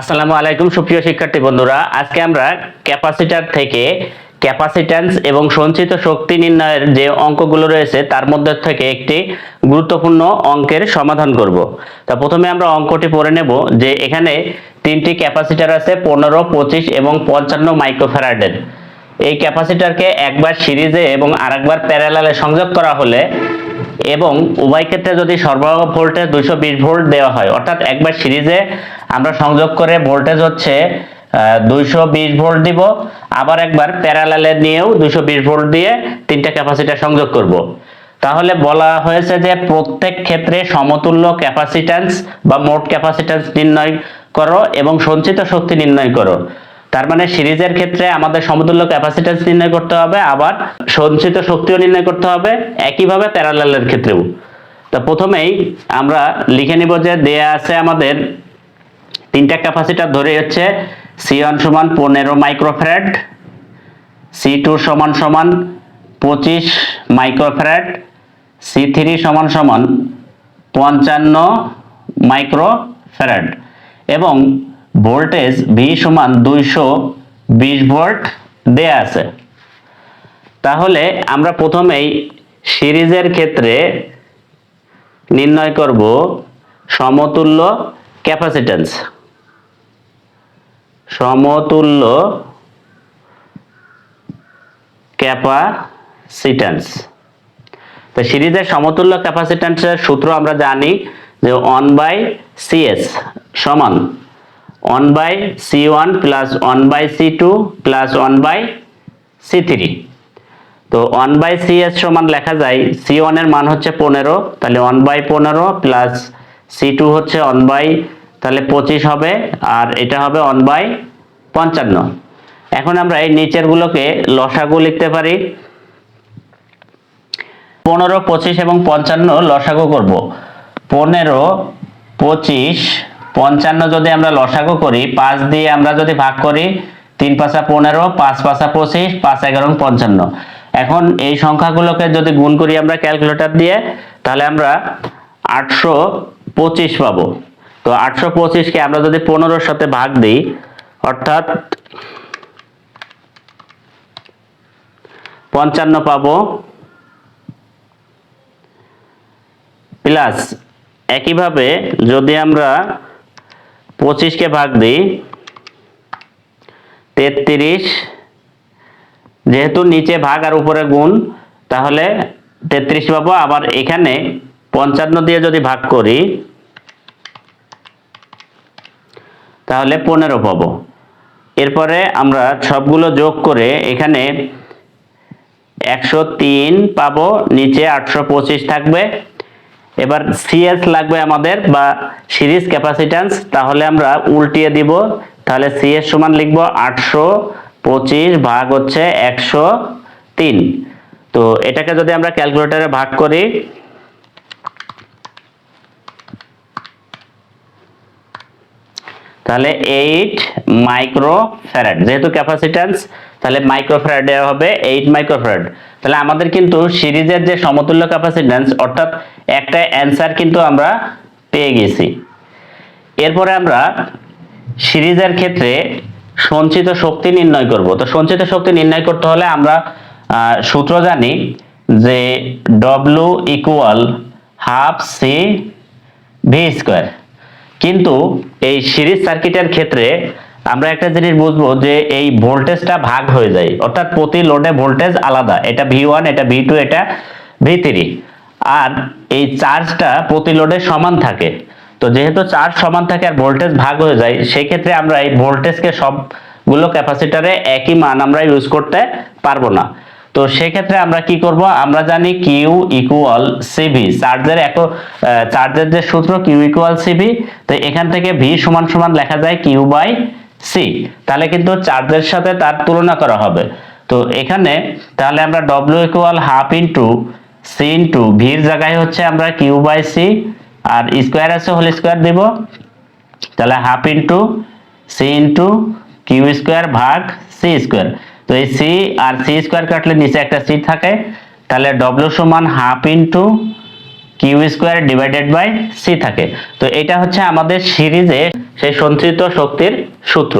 আসসালামু আলাইকুম, সুপ্রিয় শিক্ষার্থী বন্ধুরা। আজকে আমরা ক্যাপাসিটার থেকে ক্যাপাসিট্যান্স এবং সঞ্চিত শক্তি নির্ণয়ের যে অঙ্কগুলো রয়েছে, তার মধ্যে থেকে একটি গুরুত্বপূর্ণ অঙ্কের সমাধান করব। তা প্রথমে আমরা অঙ্কটি পড়ে নেব যে এখানে তিনটি ক্যাপাসিটার আছে, পনেরো, পঁচিশ এবং পঞ্চান্ন মাইক্রোফ্যারাডের এই ক্যাপাসিটারকে একবার সিরিজে এবং আরেকবার প্যারালালে সংযোগ করা হলে এবং উভয় ক্ষেত্রে যদি সরবরাহ ভোল্টেজ দুইশো বিশ ভোল্ট দেওয়া হয়, অর্থাৎ একবার সিরিজে আমরা সংযোগ করে ভোল্টেজ হচ্ছে দুইশো বিশ ভোল্ট দিব, আবার একবার প্যারালালে নিয়েও দুইশো বিশ ভোল্ট দিয়ে তিনটা ক্যাপাসিটার সংযোগ করব। তাহলে বলা হয়েছে যে প্রত্যেক ক্ষেত্রে সমতুল্য ক্যাপাসিট্যান্স বা মোট ক্যাপাসিট্যান্স নির্ণয় করো এবং সঞ্চিত শক্তি নির্ণয় করো তার মানে সিরিজের ক্ষেত্রে আমাদের সমতুল্য ক্যাপাসিট্যান্স নির্ণয় করতে হবে, আবার সঞ্চিত শক্তিও নির্ণয় করতে হবে, একইভাবে প্যারালালের ক্ষেত্রেও। তো প্রথমেই আমরা লিখে নিব যে দেয়া আছে আমাদের তিনটা ক্যাপাসিটার ধরে হচ্ছে সি ওয়ান সমান পনেরো মাইক্রোফ্যারাড সি টু সমান সমান পঁচিশ মাইক্রোফ্যারাড সি থ্রি সমান সমান পঞ্চান্ন মাইক্রোফ্যারাড এবং ভোল্টেজ ভি সমান দুইশো বিশ ভোল্ট দেয়া আছে। তাহলে আমরা প্রথমেই সিরিজের ক্ষেত্রে নির্ণয় করব সমতুল্য ক্যাপাসিট্যান্স। সমতুল্য ক্যাপাসিট্যান্স। তো সিরিজের সমতুল্য ক্যাপাসিট্যান্সের সূত্র আমরা জানি যে ওয়ান বাই সিএস সমান one by C one plus one by C two plus one by C three তো ওয়ান বাই সি এস সমান লেখা যায় সি ওয়ানের মান হচ্ছে পনেরো, তাহলে ওয়ান বাই পনেরো প্লাস সি টু হচ্ছে ওয়ান বাই তাহলে পঁচিশ হবে, আর এটা হবে ওয়ান বাই পঞ্চান্ন। এখন আমরা এই নিচেরগুলোকে লসাগু লিখতে পারি। পনেরো, পঁচিশ এবং পঞ্চান্ন লসাগু করব। পনেরো, পঁচিশ পঞ্চান্ন যদি আমরা লসাগু করি, পাঁচ দিয়ে আমরা যদি ভাগ করি, তিন পাঁচা পনেরো, পাঁচ পাঁচা পঁচিশ, পাঁচ এগারো পঞ্চান্ন। এখন এই সংখ্যাগুলোকে যদি গুণ করি আমরা ক্যালকুলেটর দিয়ে, তাহলে আমরা আটশো পঁচিশ পাবো। তো আটশো পঁচিশকে আমরা যদি পনেরোর সাথে ভাগ দিই, অর্থাৎ পঞ্চান্ন পাবো, প্লাস একইভাবে যদি আমরা পঁচিশকে ভাগ দিই। তেত্রিশ, যেহেতু নিচে ভাগ আর উপরে গুণ, তাহলে তেত্রিশ পাবো। আবার এখানে পঞ্চান্ন দিয়ে যদি ভাগ করি, তাহলে পনেরো পাবো। এরপরে আমরা সবগুলো যোগ করে এখানে একশো তিন পাবো, নিচে আটশো পঁচিশ থাকবে। এবার সিএস লাগবে আমাদের বা সিরিজ ক্যাপাসিট্যান্স, তাহলে আমরা উল্টিয়ে দিব। তাহলে সিএস সমান লিখব আটশো পঁচিশ ভাগ হচ্ছে একশো তিন। তো এটাকে যদি আমরা ক্যালকুলেটরে ভাগ করি, তাহলে এইট মাইক্রো ফ্যারাড, যেহেতু ক্যাপাসিট্যান্স, তাহলে মাইক্রো ফ্যারাডে হবে, এইট মাইক্রো ফ্যারাড। তাহলে আমাদের কিন্তু সিরিজের যে সমতুল্য ক্যাপাসিট্যান্স, অর্থাৎ একটা অ্যান্সার কিন্তু আমরা পেয়ে গেছি। এরপরে আমরা সিরিজের ক্ষেত্রে সঞ্চিত শক্তি নির্ণয় করব। তো সঞ্চিত শক্তি নির্ণয় করতে হলে আমরা সূত্র জানি যে W equal half C V square কিন্তু এই সিরিজ সার্কিটের ক্ষেত্রে আমরা একটা জিনিস বুঝব যে এই ভোল্টেজটা ভাগ হয়ে যায়। অর্থাৎ প্রতি লোডে ভোল্টেজ আলাদা। এটা ভি ওয়ান এটা ভি টু এটা ভি থ্রি আর এই চার্জটা প্রতি লোডে সমান থাকে। তো যেহেতু চার্জ সমান থাকে আর ভোল্টেজ ভাগ হয়ে যায় সেই ক্ষেত্রে আমরা এই ভোল্টেজকে সবগুলো ক্যাপাসিটারে একই মান আমরা ইউজ করতে পারব না। তো সেক্ষেত্রে আমরা কি করব? আমরা জানি কিউ ইকুয়াল সিভি চার্জের এক চার্জের যে সূত্র কিউ ইকুয়াল সিভি তো এখান থেকে ভি সমান সমান লেখা যায় কিউ বাই সি তাহলে কিন্তু চার্জের সাথে তার তুলনা করা হবে। তো এখানে তাহলে আমরা W equal half into C into ভির জায়গায় হচ্ছে আমরা কিউ বাই সি আর স্কোয়ার আছে হোল স্কোয়ার দিব। তাহলে half into C into Q square ভাগ সি স্কোয়ার তো এই সি আর সি স্কোয়ার কাটলে নিচে একটা সি থাকে। তাহলে ডব্লিউ সমান half into Q square divided by C থাকে। তো এটা হচ্ছে আমাদের সিরিজে সেই সঞ্চিত শক্তির সূত্র।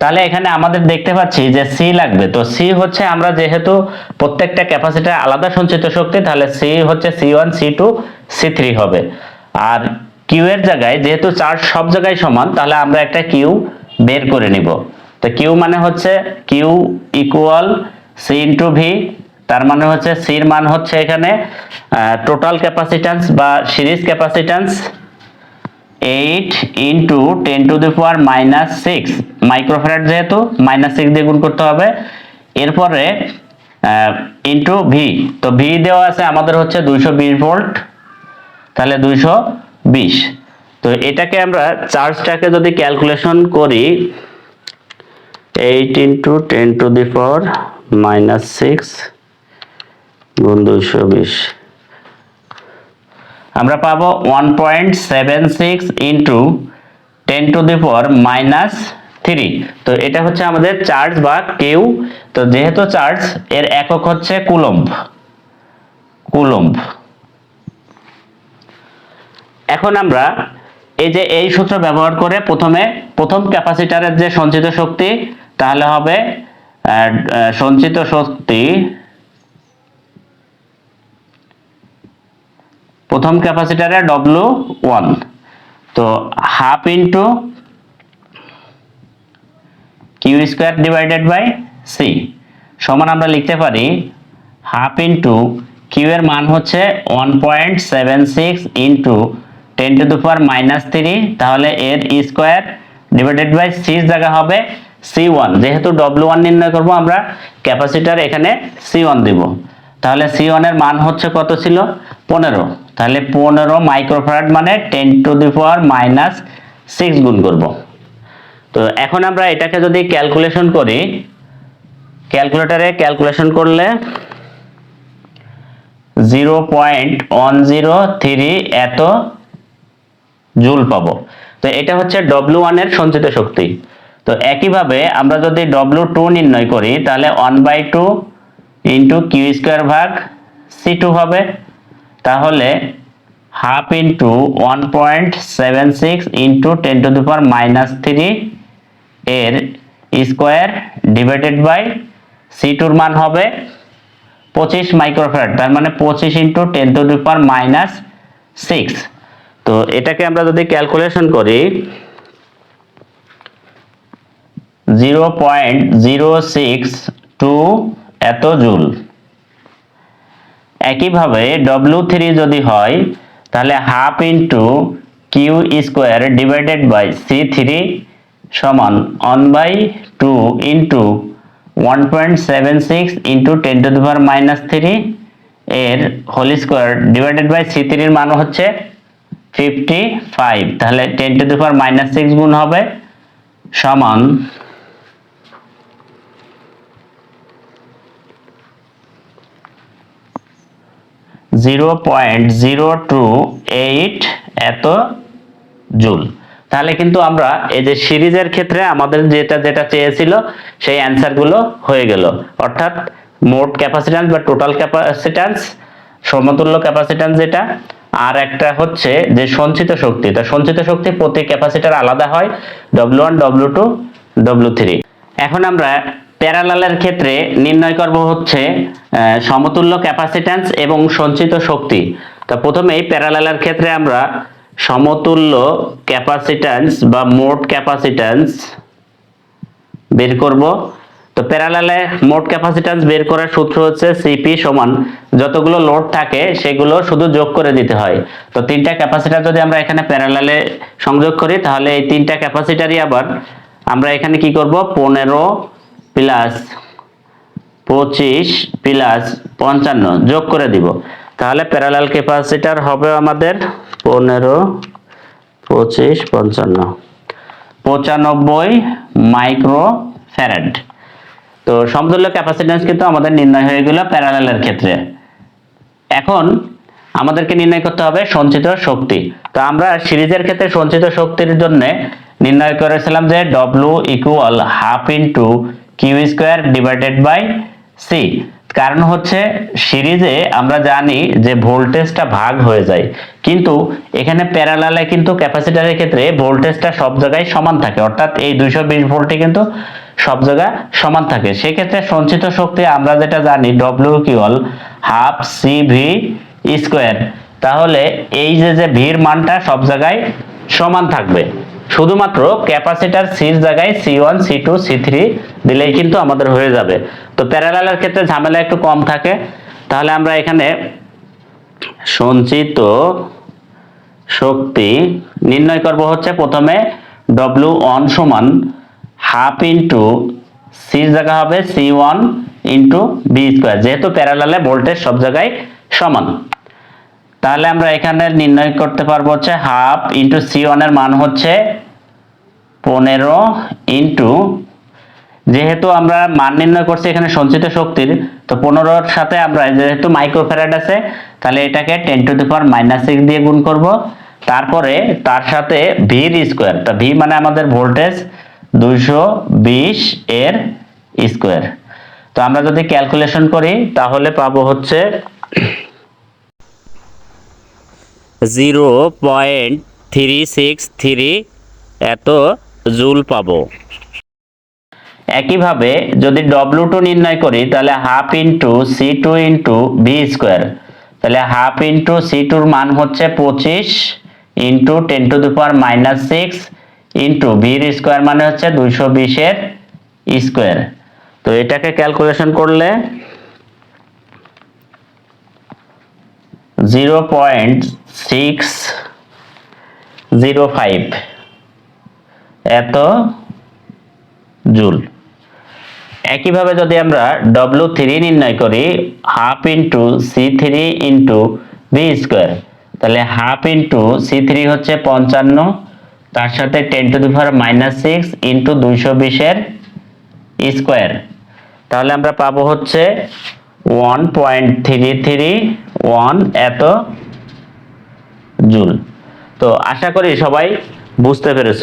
তাহলে এখানে আমাদের দেখতে পাচ্ছি যে সি লাগবে। তো সি হচ্ছে আমরা যেহেতু প্রত্যেকটা ক্যাপাসিটার আলাদা সঞ্চিত শক্তি, তাহলে সি হচ্ছে C one C two C three হবে। আর কিউ এর জায়গায় যেহেতু চার্জ সব জায়গায় সমান, তাহলে আমরা একটা কিউ বের করে নিব। তো কিউ মানে হচ্ছে Q equal C into V তার মানে হচ্ছে সির মান হচ্ছে এখানে টোটাল ক্যাপাসিট্যান্স বা series capacitance eight into ten to the power minus six microfarad যেহেতু মাইনাস সিক্স দিয়ে গুণ করতে হবে। এরপরে ইন্টু ভি তো ভি দেওয়া আছে আমাদের হচ্ছে দুইশো বিশ ভোল্ট তাহলে দুইশো বিশ. তো এটাকে আমরা চার্জটাকে যদি ক্যালকুলেশন করি eight into ten to the power minus six গুণ দুইশো বিশ। আমরা পাবো one point seven six into ten to the power minus three তো এটা হচ্ছে আমাদের চার্জ বা কেউ তো যেহেতু চার্জ এর একক হচ্ছে কুলম্ব। কুলম্ব। এখন আমরা এই যে এই সূত্র ব্যবহার করে প্রথমে প্রথম ক্যাপাসিটারের যে সঞ্চিত শক্তি, তাহলে হবে সঞ্চিত শক্তি প্রথম ক্যাপাসিটারে ডব্লু ওয়ান তো half into Q square divided by C সমান আমরা লিখতে পারি হাফ ইন্টু কিউ এর মান হচ্ছে one point seven six into ten to the power minus three তাহলে এর স্কোয়ার ডিভাইডেড বাই সি জায়গা হবে সি ওয়ান যেহেতু ডব্লু ওয়ান নির্ণয় করব, আমরা ক্যাপাসিটার এখানে সি ওয়ান দিব। তাহলে সি ওয়ানের মান হচ্ছে কত ছিল? পনেরো। তাহলে পনেরো মাইক্রোফ্যারাড মানে ten to the power minus six গুণ করব। তো এখন আমরা এটাকে যদি ক্যালকুলেশন করি, ক্যালকুলেটরে ক্যালকুলেশন করলে zero point one zero three এত জুল পাবো। তো এটা হচ্ছে ডব্লু ওয়ানের সঞ্চিত শক্তি। তো একইভাবে আমরা যদি ডব্লু টু নির্ণয় করি, তাহলে one by two into Q square ভাগ সি টু হবে। তাহলে half into one point seven six into ten to the power minus three এর স্কোয়ার ডিভাইডেড বাই সি টুর মান হবে পঁচিশ মাইক্রোফ্যারাড তার মানে পঁচিশ into ten to the power minus six তো এটাকে আমরা যদি ক্যালকুলেশন করি zero point zero six two এত জুল। একইভাবে ডব্লু থ্রি যদি হয়, তাহলে half into Q square divided by C three সমান one by two into one point seven six into ten to the minus three এর whole square divided by C থ্রির মান হচ্ছে ফিফটি ফাইভ তাহলে ten to the minus six গুণ হবে সমান zero point zero two eight এত joule. তাহলে কিন্তু আমরা এই যে সিরিজের ক্ষেত্রে আমাদের যেটা যেটা চেয়েছিল, সেই অ্যান্সারগুলো হয়ে গেল। অর্থাৎ মোট ক্যাপাসিট্যান্স বা টোটাল ক্যাপাসিট্যান্স সমতুল্য ক্যাপাসিট্যান্স যেটা, আর একটা হচ্ছে যে সঞ্চিত শক্তি। তো সঞ্চিত শক্তি প্রতি ক্যাপাসিটার আলাদা হয় W one W two W three এখন আমরা প্যারালালের ক্ষেত্রে নির্ণয় করব হচ্ছে সমতুল্য ক্যাপাসিট্যান্স এবং সঞ্চিত শক্তি। তো প্রথমেই প্যারালালের ক্ষেত্রে আমরা সমতুল্য ক্যাপাসিট্যান্স বা মোট ক্যাপাসিট্যান্স বের করব। তো প্যারালালে মোট ক্যাপাসিট্যান্স বের করার সূত্র হচ্ছে সিপি সমান যতগুলো লোড থাকে সেগুলো শুধু যোগ করে দিতে হয়। তো তিনটা ক্যাপাসিটার যদি আমরা এখানে প্যারালালে সংযোগ করি, তাহলে এই তিনটা ক্যাপাসিটারই আবার আমরা এখানে কি করব? পনেরো প্লাস পঁচিশ প্লাস পঞ্চান্ন যোগ করে দিব। তাহলে প্যারালাল ক্যাপাসিটার হবে আমাদের পনেরো, পঁচিশ, পঞ্চান্ন। পঁচানব্বই মাইক্রো ফ্যারাড তো সমতুল্য ক্যাপাসিট্যান্স কিন্তু আমাদের নির্ণয় হয়ে গেল প্যারালালের ক্ষেত্রে। এখন আমাদেরকে নির্ণয় করতে হবে সঞ্চিত শক্তি। তো আমরা সিরিজের ক্ষেত্রে সঞ্চিত শক্তির জন্য নির্ণয় করেছিলাম যে W equal half into Q square divided by C কারণ হচ্ছে সিরিজে আমরা জানি যে ভোল্টেজটা ভাগ হয়ে যায়। কিন্তু এখানে প্যারালালে কিন্তু ক্যাপাসিটারের ক্ষেত্রে ভোল্টেজটা সব জায়গায় সমান থাকে। অর্থাৎ এই দুইশো বিশ ভোল্টে কিন্তু সব জায়গায় সমান থাকে। সেক্ষেত্রে সঞ্চিত শক্তি আমরা যেটা জানি W equal half C V square তাহলে এই যে যে ভির মানটা সব জায়গায় সমান থাকবে। শুধুমাত্র ক্যাপাসিটার সির জায়গায় C one C two C three দিলেই কিন্তু আমাদের হয়ে যাবে। তো প্যারালালের ক্ষেত্রে ঝামেলা একটু কম থাকে। তাহলে আমরা এখানে সঞ্চিত শক্তি নির্ণয় করব হচ্ছে প্রথমে ডব্লিউ ওয়ান সমান হাফ ইন্টু সি জায়গা হবে C one into B square যেহেতু প্যারালালে ভোল্টেজ সব জায়গায় সমান। তাহলে আমরা এখানে নির্ণয় করতে পারব হচ্ছে হাফ ইন্টু সি ওয়ানের মান হচ্ছে পনেরো ইন্টু যেহেতু আমরা মান নির্ণয় করছি এখানে সঞ্চিত শক্তির, তো পনেরোর সাথে আমরা যেহেতু মাইক্রোফ্যারাড আছে, তাহলে এটাকে ten to the power minus six দিয়ে গুণ করব। তারপরে তার সাথে ভির স্কোয়ার তা ভি মানে আমাদের ভোল্টেজ দুইশো বিশ এর স্কোয়ার তো আমরা যদি ক্যালকুলেশন করি, তাহলে পাবো হচ্ছে zero point three six three এত জুল পাবো। একইভাবে যদি ডব্লু টু নির্ণয় করি, তাহলে half into C two into V square তাহলে হাফ ইন্টু সি টুর মান হচ্ছে পঁচিশ into ten to the power minus six into ভির স্কোয়ার মানে হচ্ছে দুইশো বিশের স্কোয়ার তো এটাকে ক্যালকুলেশন করলে zero point six zero five এত জুল। একইভাবে যদি আমরা ডব্লু থ্রি নির্ণয় করি half into C three into V square তাহলে হাফ ইন্টু সি থ্রি হচ্ছে পঞ্চান্ন, তার সাথে ten to the power minus six into দুইশো বিশের স্কোয়ার তাহলে আমরা পাবো হচ্ছে one point three three one এত জুল। তো আশা করি সবাই বুঝতে পেরেছ।